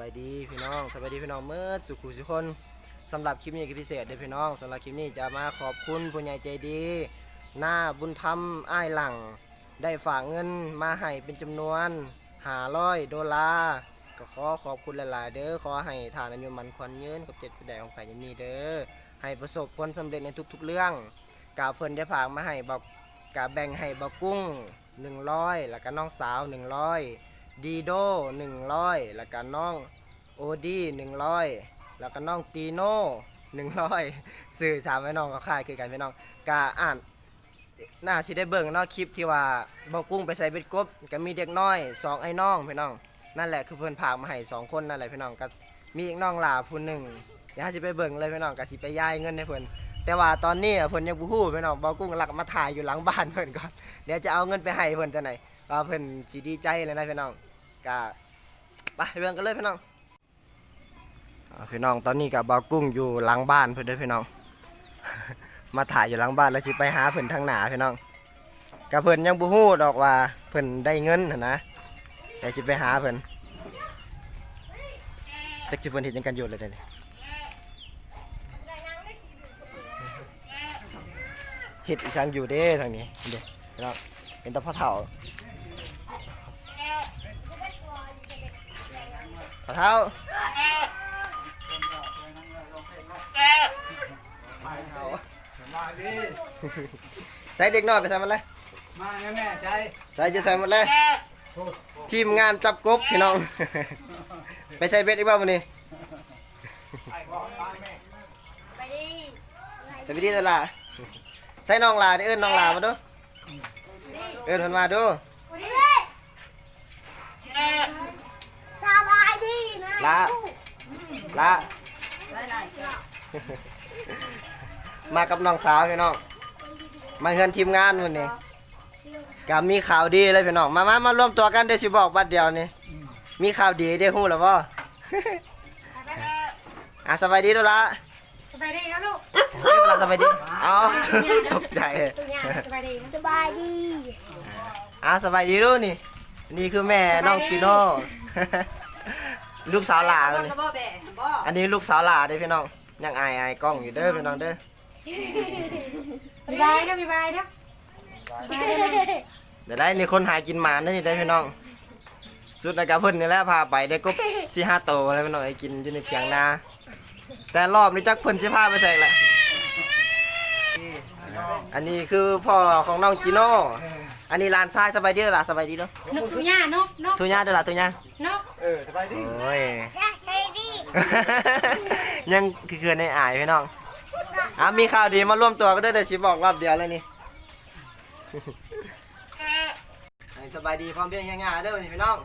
บายดีพี่น้องสบายดีพี่น้องเมื่อสุขุสุกคนสำหรับคลิปนี้ก็พิเศษเด้อพี่น้องสำหรับคลิปนี้จะมาขอบคุณผู้ใหญ่ใจดี หน้าบุญธรรมอ้ายหลัง ได้ฝากเงินมาให้เป็นจำนวน500ดอลลาร์ก็ขอขอบคุณหลาย ๆ เด้อขอให้ฐานอายุมันควันยืนกับเจ็ดประแดของฝ่ายยินดีเด้อให้ประสบผลสำเร็จในทุก ๆ เรื่องกาเพิ่นได้ฝากมาให้บอกกาแบ่งให้บอกกุ้ง100แล้วก็น้องสาว100 ดีโด100แล้วก็น้องโอดี100แล้วก็น้องตีโน่100สื่อสามไว้น้องก็ค่ายคือกันพี่น้องกาอ่านน่าสิได้เบิ่งเนาะคลิปที่ว่าบ่กุ้งไปใส่เบ็ดกบก็มีเด็กน้อยสองไอ้น้องพี่น้อง นั่นแหละคือเพิ่นพามาให้สองคนนั่นแหละพี่น้องก็มีอีกน้องหลาผู้หนึ่งเดี๋ยวเราสิไปเบิ่งเลยพี่น้องก็สิไปย้ายเงินให้เพิ่นแต่ว่าตอนนี้น่ะเพิ่นยังบ่ฮู้พี่น้องบ่กุ้งหลักมาถ่ายอยู่หลังบ้านเพิ่นก่อนเดี๋ยวจะเอาเงินไปให้เพิ่นจังไห นว่าเพิ่นสิดีใจเลยนะพี่น้องก็ไปเบิ่งกันเลยพี่น้องพี่น้องตอนนี้ก็บ่กุ้งอยู่หลังบ้านเพิ่อนด้อพี่น้อง มาถ่ายอยู่หลังบ้านแล้วสิไปหาเพิ่อนทางหนาพี่น้องกับเพิ่อนยังบ่ฮู้ดอกว่าเพิ่อนได้เงินหั้นนะแต่สิไปหาเพิ่อนจักสิเพิ่อนเฮ็ดยังกันอยู่เลยเดี๋ยวนี้เฮ็ดอีสังอยู่เด้ทางนี้เด้พี่น้องเป็นตะพ่อเฒ่า พ่อเฒ่าเฒ่ามาดิใส่เด็กน้อยไปใส่มันเลยมาแม่แม่ใช่ใส่จะใส่หมดเลยทีมงานจับกบพี่น้อง ไปใส่เบ็ดอีกบ้างวันนี้ไอ้พ่อตายแม่ไปดิใส่ไปดีตละใส่น้องลาดิเอิ้นน้องลามาดูเอิ้นเพิ่นมาดู ไปดิเลยสบาย ดีนะลาลามากับน้องสาวพี่น้องมาเฮือนทีมงานวันนี้กับมีข่าวดีเลยพี่น้องมามามาร่วมตัวกันเดี๋ยวสิบอกบัดเดียวนี่มีข่าวดีได้ฮู้แล้วบ่อะสบายดีดูละสบายดีนะลูกเรียกเวลาสบายดีเอ้าตกใจตัวอย่างสบายดีนะสบายดีอะสบายดีดูนี่ นี่คือแม่น้องกิโน่ ลูกสาวหลาบ่นี่บ่แบะบ่อันนี้ลูกสาวหลาเด้อพี่น้องยังอายอายกล้องอยู่เด้อพี่น้องเด้อสบายนะสบายนะเดี๋ยวได้นี่คนหากินหมานะนี่ได้อพี่น้อง สุดนะครับเพิ่นนี่แหละพาไปได้กบสี่ห้าโตวแล้วพี่น้องไอ้กินอยู่ในเถียงนาแต่รอบนี้จักเพิ่นสิพาไปใส่ละอันนี้คือพ่อของน้องจิโน่อันนี้หลานชายสบายดีเด้อล่ะสบายดีเด้อนกตัวอย่างนกนกทุญ่าเด้อล่ะทุญ่านก เออสบายดิโอ้ยสบายดียังคือเกินในอายพี่น้องอะมีข่าวดีมาร่วมตัวก็ได้เดี๋ยวชิบอกรอบเดียวเลยนี่ให้สบายดีพร้อมเพรียงง่ายๆเด้อวันนี้พี่น้อง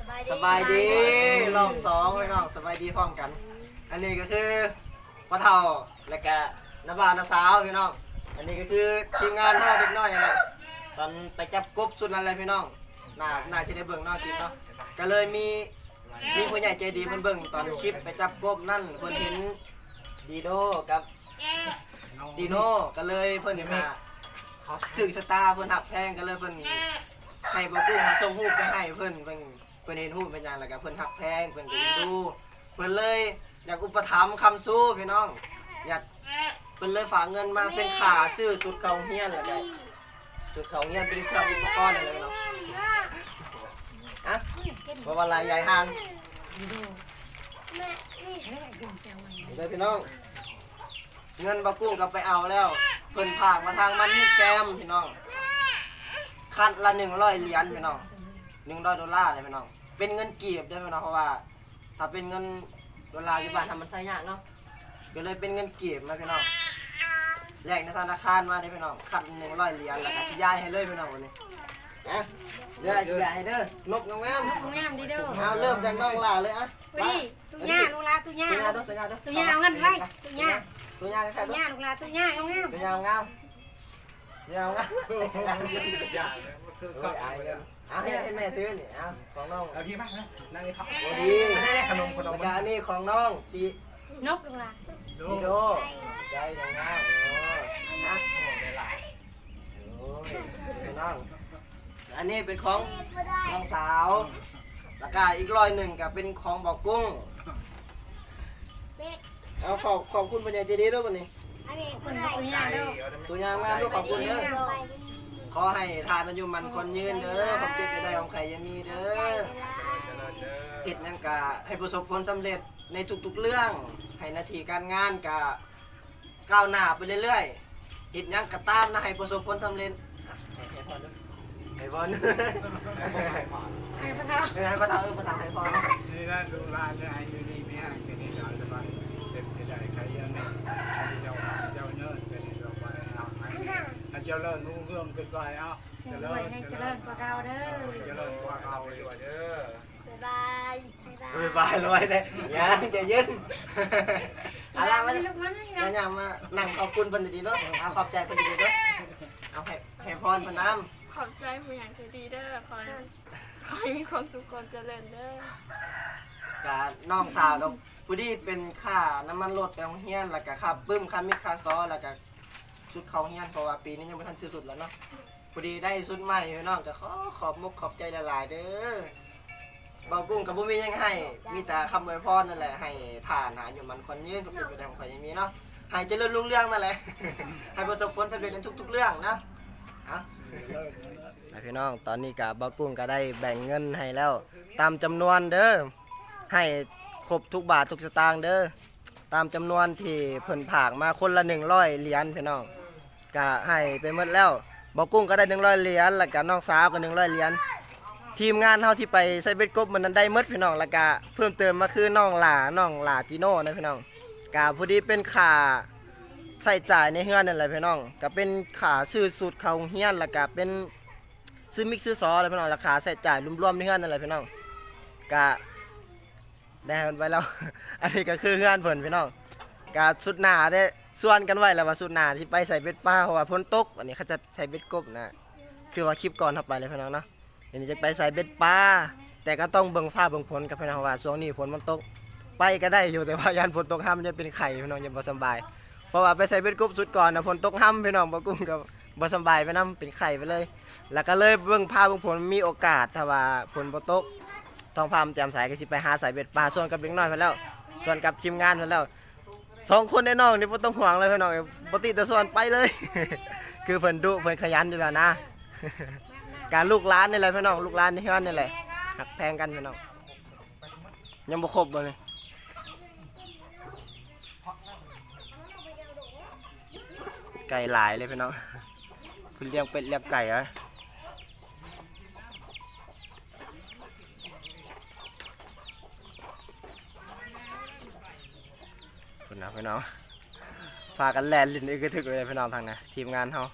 สบายดีสบายดีรอบสองพี่น้องสบายดีพร้อมกัน อันนี้ก็คือพ่อเฒ่าและก็น้าบ่าวน้าสาวพี่น้อง อันนี้ก็คือทีมงานเฮาเด็กน้อยนั่นแหละตอนไปจับกบสุดนั้นเลยพี่น้อง น่าน่าสิได้เบิ่งเนาะคลิปเนาะก็เลยมีมีผู้ใหญ่ใจดีเพิ่นเบิ่งตอนคลิปไปจับกบนั่นเพิ่นเห็นดีโดกับดีโน่ก็เลยเพิ่นเห็นว่าถึงสตาร์เพิ่นหักแพงก็เลยเพิ่นให้บ่กุ้งหาส่งรูปไปให้เพิ่นเพิ่นเพิ่นเห็นรูปเป็นหยังแล้วก็เพิ่นฮักแพงเพิ่นก็เอ็นดูเพิ่นเลยอยากอุปถัมภ์คำสู้พี่น้อง อยากเพิ่นเลยฝากเงินมาเป็นค่าซื้อชุดเขาเฮียนแล้วก็ชุดเขาเฮียนเป็นเครื่องอุปกรณ์อะไรเนาะอะ บ่ว่าหลายใหญ่ห่างเด้อพี่น้อง เงินบ่กุ้งก็ไปเอาแล้วเพิ่นพากมาทางมันนี่แกมพี่น้องคันละหนึ่งร้อยเหรียญพี่น้องหนึ่งร้อยดอลลาร์เลยพี่น้อง เป็นเงินกีบได้พี่น้องเพราะว่า ถ้าเป็นเงินดอลลาร์อยู่บ้านทำมันใช้ยากเนาะก็เลยเป็นเงินกีบมาพี่น้องแลกในธนาคารมาได้พี่น้องคันหนึ่งร้อยเหรียญแล้วก็สิย้ายให้เลยพี่น้องวันนี้นะ เดี๋ยวสิย้ายให้เด้อนกงามงามดีเด้อเอาเริ่มจากน้องลาเลยอะไปตัวอย่าลูกลาตัวอย่าตัวอยางด้ย่าตุ้ย่าเอาเงินไว้ตัวอย่าตัวอยางนะครตัวอย่าลูกลาตัวอย่างงามตัวอยางามตัวอยางามอย่าเลยมันคือโอ้ก็อายเลยเอาให้ให้แม่ซื้อนี่เอาของน้องเอาพี่มานั่งในท้องโอ้ดีขนมขนมก็อันนี้ของน้องตีนกลูกลาดีโดใจจังนะโอ้ นะโอ้ยเป็นน้องอันนี้เป็นของน้องสาวแล้วก็อีกร้อยหนึ่งก็เป็นของบอกกุ้งเบ็ดเอาขอบขอบคุณปัญญาใจดีด้วยวันนี้อันนี้คก็นได้ตุย่าเด้อตัวยางงามด้วยขอบคุณเด้อไปดีขอให้ทานอายุมันคนยืนเด้อความเจ็บจะได้ของใครจะมีเด้อเจริญเด้อเฮ็ดหยังกะให้ประสบผลสำเร็จในทุกๆเรื่อง ให้หนาทีการงานกะก้าวหน้าไปเรื่อยๆเฮ็ดหยังกะตามนะให้ประสบผลสำเร็จ อะให้พรด้วยให้พรให้พระเท้าให้พระเท้าเออพระเท้าให้พรนี่นั่นดูร้านเนี่ยไอ้อยู่นี่ไม่ห่างกันนี่เราจะไปเต็มที่ได้ใครยังนี่เจ้าเจ้าเนิร์ดเป็นเราไปเอาให้เจ้าเลิศรู้เรื่องขึ้นไปเอาให้รวยให้เจริญกว่าเก่าเด้อเจริญกว่าเอาเลยว่าเด้อบ๊ายบายบ๊ายบายบ๊ายบายเลยเด้ยังจะยืนเอาล่ะมาไม่ลูกมันอย่าอย่ามานั่งขอบคุณเพิ่นดีๆเนาะเอาขอบใจเพิ่นดีๆเนาะเอาให้ให้พรเพิ่นนำ ขอบใจผู้ใหญ่ใจดีเด้อขอให้ขอให้มีความสุขความเจริญเด้อ กะน้องสาวกับผู้ที่เป็นค่าน้ำมันรถไปโรงเรียนแล้วก็ค่าปึ้มค่ามิดค่าซอแล้วก็ชุดเขาเรียนเพราะว่าปีนี้ยังไม่ทันซื้อสุดแล้วเนาะผู้ดีได้ชุดใหม่พี่น้องก็ขอขอบมุกขอบใจหลายๆเด้อเบากุ้งกับบุมีหยังให้ มีแต่คำอวยพรนั่นแหละให้ฐานหาอยู่มันคนยืนก็เป็นไปได้ของข่อยยังมีเนาะให้เจริญรุ่งเรื่องนั่นแหละ ให้ประสบผลสำเร็จในทุก ๆ เรื่องนะ อะพี่น้องตอนนี้กับบากุ้งก็ได้แบ่งเงินให้แล้ว ตามจำนวนเด้อให้ครบทุกบาททุกสตางค์เด้อตามจำนวนที่เพิ่นผากมาคนละหนึ่งร้อยเหรียญพี่น้องก็ให้ไปหมดแล้วบอกกุ้งก็ได้หนึ่งร้อยเหรียญแล้วก็น้องสาวก็หนึ่งร้อยเหรียญทีมงานเฮาที่ไปไซเบ็ดกบมันนั้นได้หมดพี่น้องแล้วก็เพิ่มเติมมาคือน้องหลาน้องหลาจิโน่นะพี่น้องกาพอดีเป็นค่า ใส่จ่ายในเฮือนนั่นแหละพี่น้องก็เป็นค่าซื้อสูตรเขาเฮียนแล้วก็เป็นซื้อมิกซ์ซื้อซออะไรพี่น้องราคาใส่จ่ายรวมๆในเฮือนนั่นแหละพี่น้องก็ได้มันไปแล้ว อันนี้ก็คือเพื่อนเพิ่นพี่น้องกาสุดหนาได้ส่วนกันไว้แล้วว่าสุดหนาที่ไปใส่เบ็ดปลาเพราะว่าพ้นตกอันนี้เขาจะใส่เบ็ดกบนะคือว่าคลิปก่อนเข้าไปเลยพี่น้องเนาะอันนี้จะไปใส่เบ็ดปลาแต่ก็ต้องเบิ่งฟ้าเบิ่งฝนกับพี่น้องว่าช่วงนี้ฝนมันตก ไปก็ได้อยู่แต่ว่ายันฝนตกห้ามมันจะเป็นไข่พี่น้องยังบ่สบาย เพราะว่าไปใส่เบ็ดกุบสุดก่อนนะฝนตกห้ามพี่น้องบ่กุ้งกับบ่สบายไปนํเป็นไข่ไปเลย แล้วก็เลยเบิ่งฟ้าเบิ่งฝนมีโอกาสถ้าว่าฝนบ่ตกทองพามแจ่มใสก็สิไปหาสายเบ็ดปลาส่วนกับเด็กน้อยไปแล้วส่วนกับทีมงานไปแล้วสองคนในน้องนี่บ่ต้องห่วงเลยพี่น้องปกติแต่ส่วนไปเลย คือเพิ่นดุเพิ่นขยันอยู่แล้วนะ การลูกหลานนี่แหละพี่น้องลูกหลานในเฮือนนี่แหละหักแพงกันพี่น้องยังบ่ครบบ่นี่ ไก่หลายเลยพี่น้องคุณเลี้ยงเป็ดเลี้ยงไก่เหรอคุณนะพี่น้องพากันแลนลินอึกระทึกเลยพี่น้องทางนะทีมงานเขา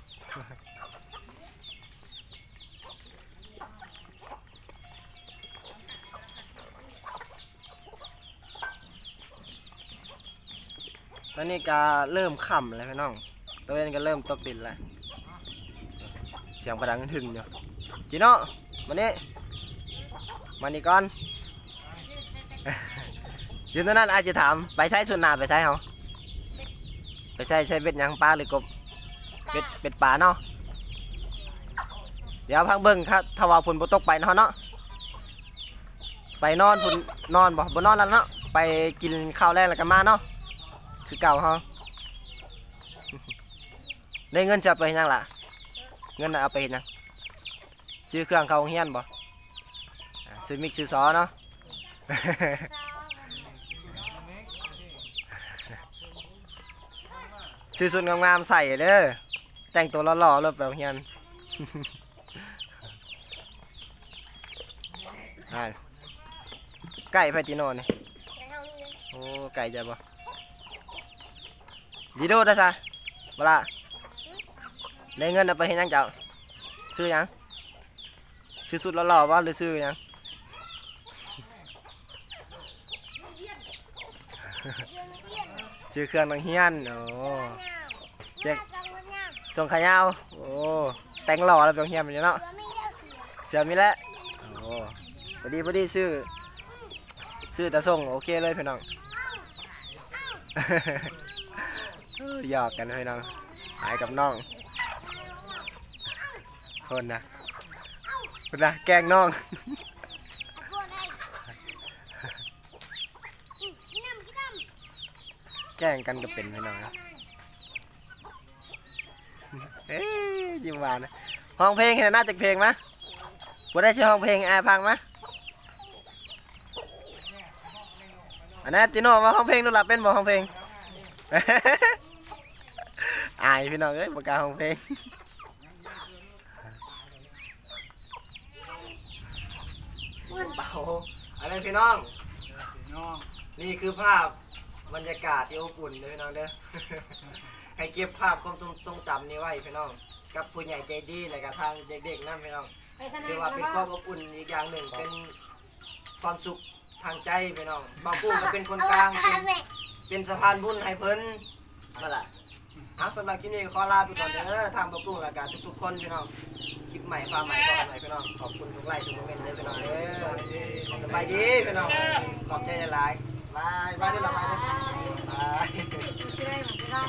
ตอนนี้ก็เริ่มค่ำแล้วพี่น้อง ตัวเองก็เริ่มตกดินแล้วเสียงประดังถึงอยู่จีโน่มานี่มานี่ก่อนยืนตรงนั้นอาจจะถามไปใช้ส่วนนาไปใช้เขาไปใช้ใช้เบ็ดยังปลาหรือกบเบ็ดเบ็ดปลาเนาะเดี๋ยวพักเบิ้งครับถ้าว่าฝนบ่ตกไปเนาะเนาะไปนอนฝนนอนบ่บ่นอนแล้วเนาะไปกินข้าวแรงแล้วก็มาเนาะคือเก่าเฮา ได้เงินจะไปยังล่ะ เงินน่ะเอาไปเฮ็ดหยังซื้อเครื่องเขาเรียนบ่อ่าซื้อมิกซ์ซื้อซอเนาะซื้อสุดงามๆใส่เด้อแต่งตัวหล่อๆรถแบบเฮียนไก่พาจิโน่นี่โอ้ไก่จะบ่ดีโดได้ซะบ่ละ ได้เงินเอาไปเฮ็ดหยังเจ้าซื้อหยังซื้อสุดหล่อๆบ่หรือซื้อหยังซื้อเครื่องนังเฮียนโอ้เจ๊สองคนเนี่ยส่งขายาวโอ้แต่งหล่อแล้วเป็นเฮียนอยู่เนาะตัวไม่เลือกเสือเสือมีแล้วโอ้พอดีพอดีซื้อซื้อแต่ส่งโอเคเลยพี่น้องหยอกกันพี่น้องหายกับน้อง คนนะคนนะแกงน้องแกงกันก็เป็นพี่น้องเอ้ยยิ้มหวานนะห้องเพลงเห็นหน้าจากเพลงมะบ่ได้ชื่อห้องเพลงแอร์พังมะอันนั้นติโน่มาห้องเพลงดูหลับเป็นบ่ห้องเพลงอายพี่น้องเอ้ยระกล้าห้องเพลง อันนั้นพี่น้องพี่น้องนี่คือภาพบรรยากาศที่อบอุ่นเลยพี่น้องเด้อ ให้เก็บภาพความทรงจำนี้ไว้พี่น้อง กับผู้ใหญ่ใจดีและกับทางเด็กๆนั่นพี่น้องไปสนาถือมว่าเป็นแล้วความอบอุ่นอีกอย่างหนึ่งเป็นความสุขทางใจพี่น้องบางผู้ก็เป็นคนกลางเป็นเป็นสะพานบุญให้เพิ่นนั่นแหละเอาสำหรับคลิปนี้ขอลาไปก่อนเด้อทางบกุ้งและกับทุกๆคนพี่น้องค ลิปใหม่ความใหม่ก็อะไรพี่น้องขอบคุณทุกไลค์ทุกคอมเมนต์เลยพี่น้องเด้อสบายดีพี่น้องขอบใจหลายๆบายบายด้วยละบายด้ได้หมดไปบ้